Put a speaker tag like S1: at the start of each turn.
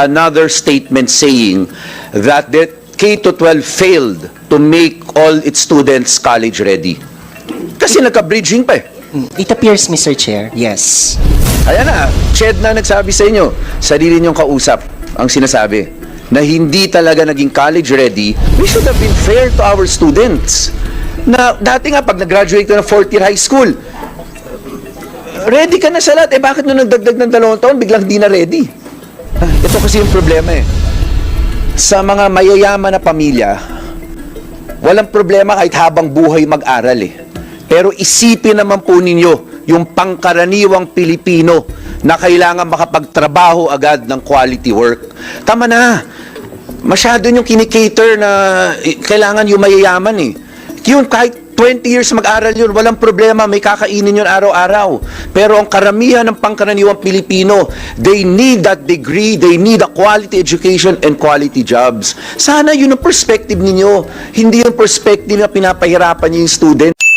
S1: another statement saying that the K-12 failed to make all its students college ready. Kasi nagka-bridging pa eh.
S2: It appears, Mr. Chair, yes.
S1: Ayan na, Ched na nagsabi sa inyo, sarili niyong kausap ang sinasabi na hindi talaga naging college ready, we should have been fair to our students. Na dati nga, pag nag-graduate ka ng fourth year high school, ready ka na sa lahat. Eh bakit nung nagdagdag ng dalawang taon, biglang di na ready? Ito kasi yung problema eh. Sa mga mayayaman na pamilya, walang problema kahit habang buhay mag-aral eh. Pero isipin naman po ninyo yung pangkaraniwang Pilipino na kailangan makapagtrabaho agad ng quality work. Tama na. Masyado yung kinikater na eh, kailangan yung mayayaman eh. Yung kahit 20 years mag-aral yun, walang problema, may kakainin yun araw-araw. Pero ang karamihan ng pangkaraniwang Pilipino, they need that degree, they need a quality education and quality jobs. Sana yun ang perspective ninyo, hindi yung perspective na pinapahirapan niyo yung student.